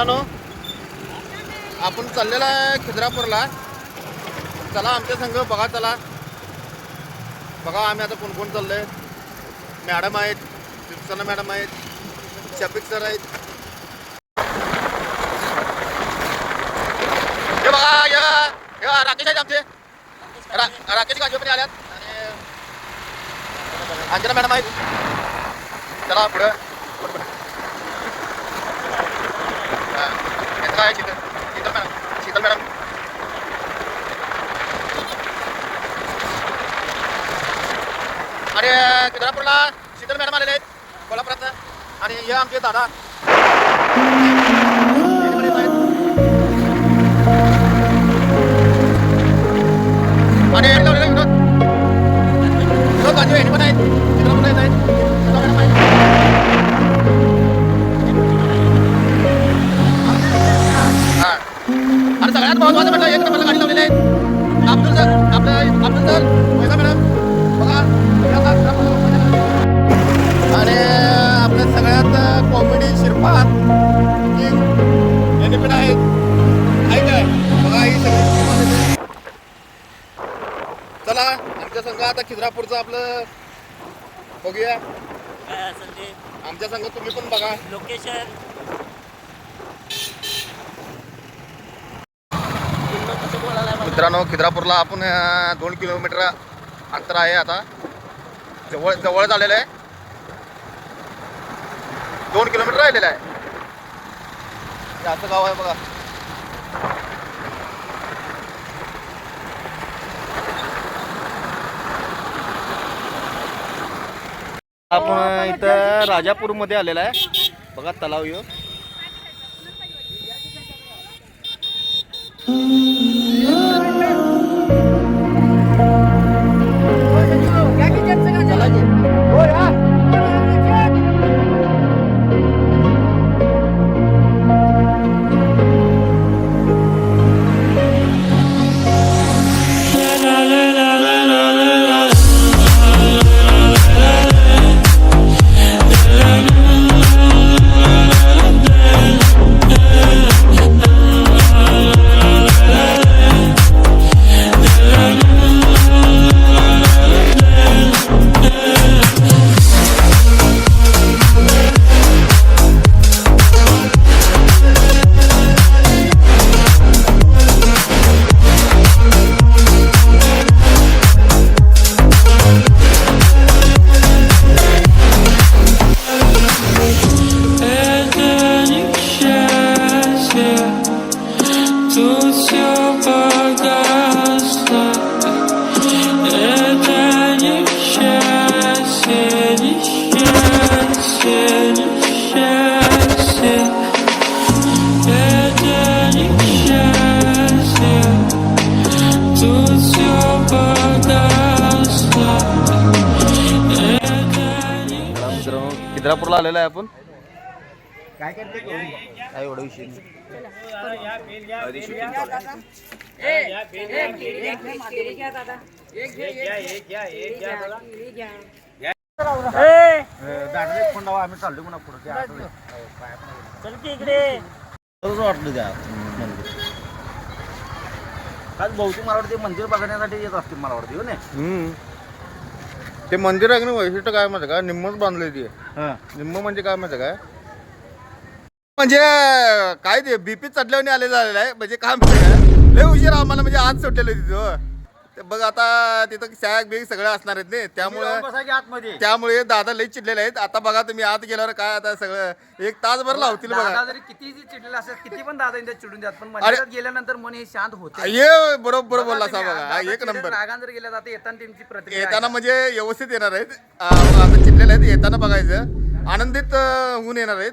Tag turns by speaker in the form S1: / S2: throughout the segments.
S1: मित्रांनो आपण चाललेला आहे खिद्रापूरला. चला आमच्या संघ बघा चला. बघा आम्ही आता कोण कोण चाललोय. मॅडम आहेत दिवसाना मॅडम आहेत शफिक सर आहेत. हे बघा या राकेश आहेत आमचे. रा- राकेश गाजवे पण आल्यात. आणि अंजना मॅडम आहेत. चला पुढं. हा, मित्र आहे शीतल शीतल मॅडम? शीतल मॅडम? आणि खिद्रापूरला शीतल मॅडम आलेले आहेत कोल्हापुरात आणि हे आमचे दादा. आता खिद्रापूरचं आपलं बघूया.
S2: काय असेल ते
S1: आमच्या संघ तुम्ही पण बघा.
S2: लोकेशन.
S1: मित्रांनो खिद्रापूरला आपण अं, दोन किलोमीटर अंतर आहे आता. जवळ जवळ झालेलं आहे. दोन किलोमीटर राहिलेलं आहे. हे असं गाव आहे बघा. आपण इथं राजापूरमध्ये आलेला आहे. बघा तलाव यो. खिद्रापूरला आलेलो आहे आपण. काय करते काय एवढा विषय नाही. आम्ही चाललो म्हणा पुढे
S2: चल की इकडे
S3: वाटलं त्या मंदिर आज बहुतेक मला वाटते मंदिर बघण्यासाठी येत असतील मला वाटते हो ना
S1: ते मंदिर आहे की नाही? वैशिष्ट्य काय माहिती का? निम्मच बांधलंय ते निम्म म्हणजे काय माहिती काय म्हणजे काय ते बीपी चढल्यावर आले झालेलं आहे. म्हणजे काय माहिती काय लय उशीर आम्हाला म्हणजे आज सुटलेलं तिथं. बघ आता तिथं सॅग बिग सगळं असणार आहेत नाही. त्यामुळे
S3: आतमध्ये.
S1: त्यामुळे दादा लई चिडलेले आहेत. आता बघा तुम्ही आत गेल्यावर काय आता सगळं एक तासभर लावतील
S3: दादा
S1: बघा
S3: जरी किती चिडलेले असतात किती पण दादा इंदा चिडून द्यात पण मंदिरात गेल्यानंतर मन हे शांत होते.
S1: ये बरोबर बोलला सा बघा. हा, एक नंबर.
S3: रागान जर गेल्या जाते येताना त्यांची प्रतिक्रिया
S1: येताना म्हणजे व्यवस्थित येणार आहेत. आ, आता चिडलेले आहेत येताना बघायचं. आनंदित अ, होऊन येणार आहेत.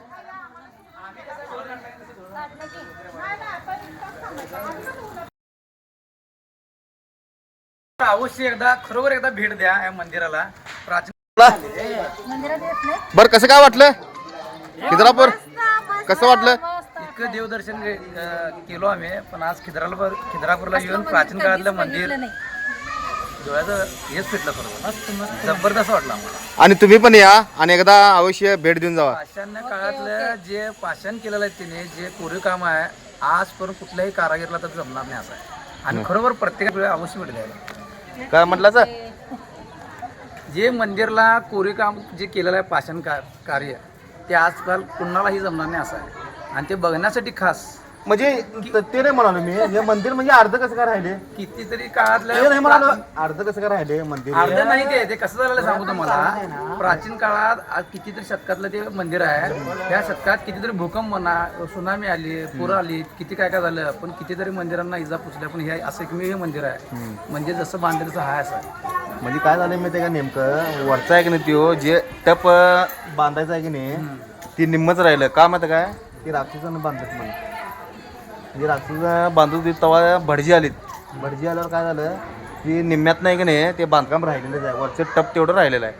S3: अवश्य एकदा खरोबर एकदा भेट द्या या मंदिराला. प्राचीन
S1: बर कसं काय वाटलं? खिद्रापूर? कसं वाटलं?
S3: इतकं देवदर्शन अं, केलो आम्ही पण आज खिद्राला खिद्रापूरला येऊन प्राचीन काळातलं मंदिर डोळ्याचं हेच फिटलं खरं जबरदस्त वाटलं आम्हाला.
S1: आणि तुम्ही पण या आणि एकदा अवश्य भेट देऊन जावा.
S3: पाषाण काळातलं जे पाषाण केलेलं आहे तिने जे कोरीव काम आहे आजपर्यंत कुठल्याही कारागीरला तर जमणार नाही असं आहे. आणि खरोबर प्रत्येक वेळी अवश्य भेट द्यायला.
S1: काय म्हटलं सर?
S3: जे मंदिरला कोरीव काम जे केलेलं आहे पाषाण का कार्य ते आजकाल कुणालाही जमणार नाही असं आहे. आणि ते बघण्यासाठी खास
S1: म्हणजे त- ते नाही म्हणालो मी. हे मंदिर म्हणजे अर्ध कसं काय राहिले?
S3: कितीतरी
S1: ते नाही
S3: काळातलं
S1: म्हणालो अर्ध कसं काय राहिले मंदिर?
S3: अर्ध नाही ते. ते कसं झालेलं सांगू तुम्हाला? प्राचीन काळात आज कितीतरी शतकातलं ते मंदिर आहे. त्या शतकात कितीतरी भूकंप म्हणा सुनामी आली पूर आली किती काय काय झालं पण कितीतरी मंदिरांना इजा पुसल्या पण हे असं एकमेव हे मंदिर आहे. म्हणजे जसं बांधलं तसं आहे असं आहे.
S1: म्हणजे काय झालं माहिती का नेमकं? वरचा आहे की नाही त्यो जे टप बांधायचं आहे की नाही ती निम्मच राहिलं. का माहिती काय? ती राक्षसानं बांधत म्हणून म्हणजे राक्षस बांधून ती तेव्हा भटजी आलीत. भटजी आल्यावर काय झालं की निम्म्यात नाही की नाही ते बांधकाम राहिलेलंच आहे. वरचं टप तेवढं राहिलेलं आहे.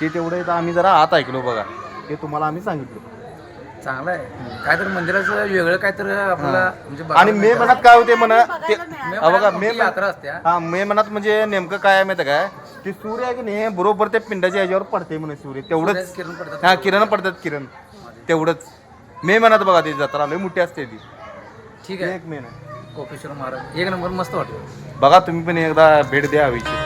S1: ते तेवढं इथं आम्ही जरा आत ऐकलो बघा. ते तुम्हाला आम्ही सांगितलं.
S3: चांगलं आहे. काहीतरी मंदिराचं वेगळं काहीतरी आपल्याला म्हणजे बघायला
S1: आणि मे
S3: मिळतं.
S1: महिन्यात काय होते म्हणा ते
S3: मे
S1: हा बघा
S3: महिन्यात
S1: मे
S3: मोठी यात्रा असते. हा.
S1: हा मे महिन्यात म्हणजे नेमकं काय आहे माहिती आहे काय ते सूर्य आहे की नाही बरोबर त्या पिंडाच्या याच्यावर पडते म्हणे सूर्य. तेवढंच.
S3: सूर्याचे किरण पडतात.
S1: हा किरण पडतात किरण. तेवढंच. मे महिन्यात बघा ती जत्रा लय मोठी असते ती.
S3: ठीक आहे.
S1: एक महिना
S3: कोपेश्वर महाराज एक नंबर मस्त वाटलं.
S1: बघा तुम्ही पण एकदा भेट द्या हवीची.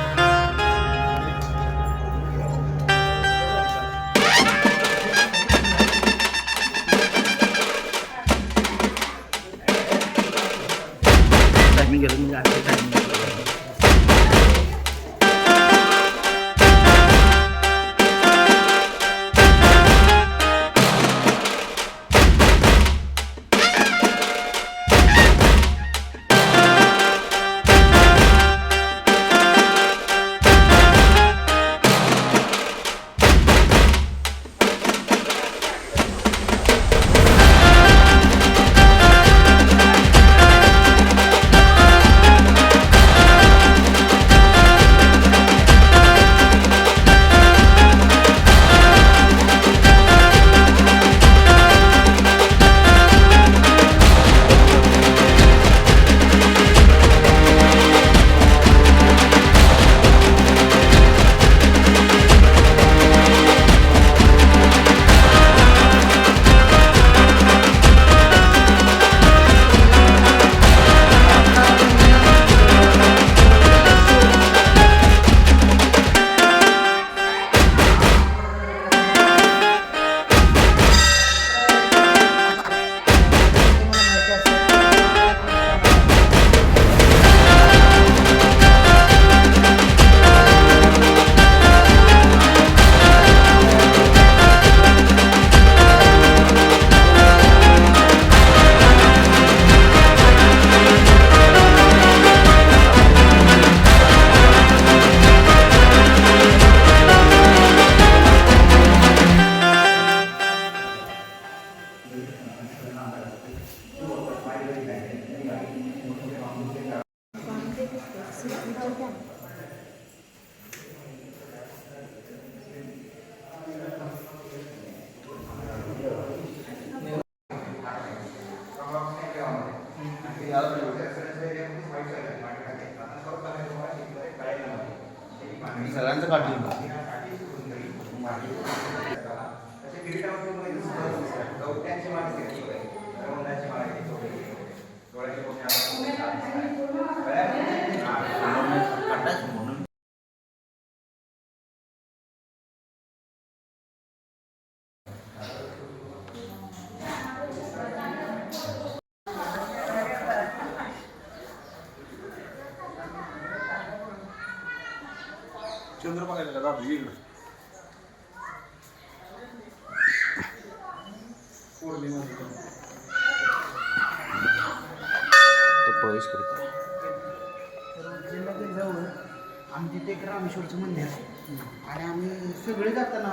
S1: सगळ्यांचं काढलं तो प्रवेश करतो.
S4: जवळ आमच्या एक रामेश्वरचं मंदिर आहे. आणि आम्ही सगळे जाताना